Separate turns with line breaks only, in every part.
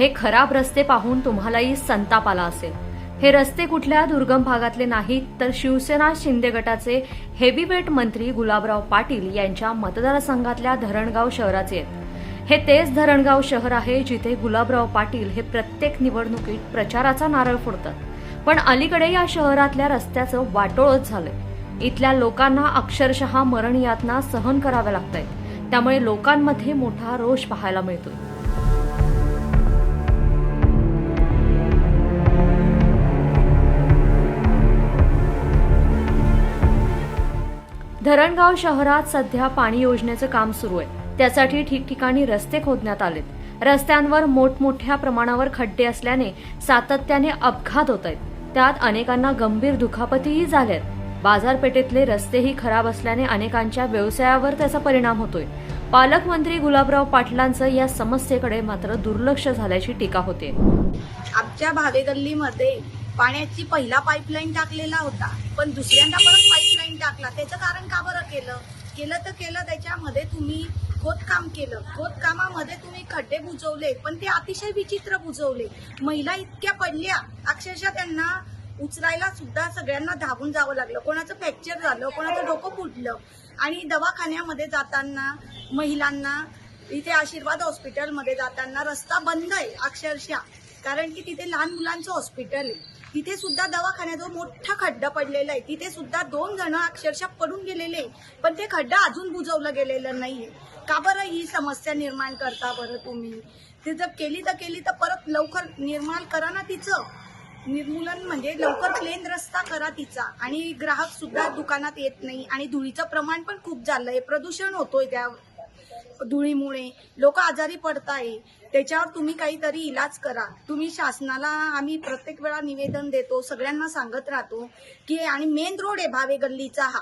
हे खराब रस्ते पाहून तुम्हालाही संताप आला असेल. हे रस्ते कुठल्या दुर्गम भागातले नाहीत तर शिवसेना शिंदे गटाचे हेवीवेट मंत्री गुलाबराव पाटील यांच्या मतदारसंघातल्या धरणगाव शहराचे आहेत. हे तेच धरणगाव शहर आहे जिथे गुलाबराव पाटील हे प्रत्येक निवडणुकीत प्रचाराचा नारळ फोडतात. पण अलीकडे या शहरातल्या रस्त्याचं वाटोळच झालंय. इथल्या लोकांना अक्षरशः मरण यातना सहन कराव्या लागत आहेत त्यामुळे लोकांमध्ये मोठा रोष पाहायला मिळतोय. धरणगाव शहरात सध्या पाणी योजनेचं काम सुरू आहे. त्यासाठी ठिकठिकाणी रस्ते खोदण्यात आलेत. रस्त्यांवर मोठमोठ्या प्रमाणावर खड्डे असल्याने सातत्याने अपघात होत आहेत. त्यात अनेकांना गंभीर दुखापतीही झाल्यात. बाजारपेठेतले रस्तेही खराब असल्याने अनेकांच्या व्यवसायावर त्याचा परिणाम होतोय. पालकमंत्री गुलाबराव पाटलांचं या समस्येकडे मात्र दुर्लक्ष झाल्याची टीका होते.
आमच्या भावे गल्लीमध्ये पाण्याची पहिला पाईपलाईन टाकलेला होता. पण दुसऱ्यांदा परत पाईपलाईन टाकला. त्याचं कारण का बरं केलं? केलं तर केलं त्याच्यामध्ये तुम्ही खोदकाम केलं. खोदकामामध्ये तुम्ही खड्डे बुजवले पण ते अतिशय विचित्र बुजवले. महिला इतक्या पडल्या. अक्षरशः त्यांना उचलायला सुद्धा सगळ्यांना धावून जावं लागलं. कोणाचं फ्रॅक्चर झालं कोणाचं डोकं फुटलं. आणि दवाखान्यामध्ये जाताना महिलांना इथे आशीर्वाद हॉस्पिटलमध्ये जाताना रस्ता बंद आहे अक्षरशः. कारण की तिथे लहान मुलांचं हॉस्पिटल आहे. तिथे सुद्धा दवाखान्याजवळ मोठा खड्डा पडलेला आहे. तिथे सुद्धा दोन जण अक्षरशः पडून गेलेले आहे. पण ते खड्डा अजून बुजवलं गेलेलं नाहीये. का बरं ही समस्या निर्माण करता बरं तुम्ही? ते जर केली तर केली तर परत लवकर निर्माण करा ना तिचं. निर्मूलन म्हणजे लवकर प्लेन रस्ता करा तिचा. आणि ग्राहक सुद्धा दुकानात येत नाही. आणि धुळीचं प्रमाण पण खूप झालंय. प्रदूषण होतोय त्या धुळीमुळे लोक आजारी पडताय. त्याच्यावर तुम्ही काहीतरी इलाज करा. तुम्ही शासनाला आम्ही प्रत्येक वेळा निवेदन देतो सगळ्यांना सांगत राहतो की आणि मेन रोड आहे भावे गल्लीचा हा.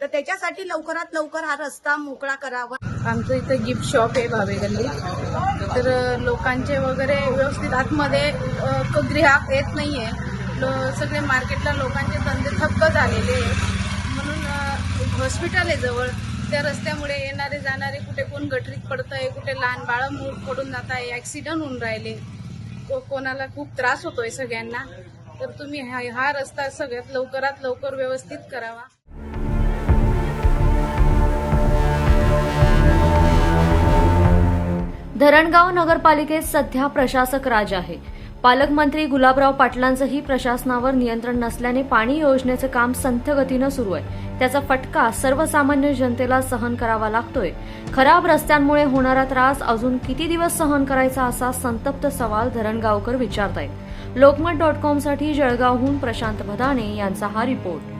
तर त्याच्यासाठी लवकरात लवकर हा रस्ता मोकळा करावा.
आमचं इथं गिफ्ट शॉप आहे भावे गल्ली. तर लोकांचे वगैरे व्यवस्थित आतमध्ये अ, ग्राहक येत नाहीये. सगळे मार्केटला लोकांचे धंदे थक्क झालेले आहे म्हणून हॉस्पिटल आहे जवळ. त्या रस्त्यामुळे येणारे जाणारे कुठे कोण गटरीत पडतंय कुठे लहान बाळं मूळ पडून जात आहे ऍक्सिडेंट होऊन राहिले. को- कोणाला खूप त्रास होतोय सगळ्यांना. तर तुम्ही हा हा रस्ता सगळ्यात लवकरात लवकर व्यवस्थित करावा.
धरणगाव नगरपालिकेत सध्या प्रशासक राज आहे. पालकमंत्री गुलाबराव पाटलांचंही प्रशासनावर नियंत्रण नसल्याने पाणी योजनेचं काम संथ गतीनं सुरू आहे. त्याचा फटका सर्वसामान्य जनतेला सहन करावा लागतोय. खराब रस्त्यांमुळे होणारा त्रास अजून किती दिवस सहन करायचा असा संतप्त सवाल धरणगावकर विचारतायत. लोकमत डॉट कॉमसाठी जळगावहून प्रशांत भदाणे यांचा हा रिपोर्ट.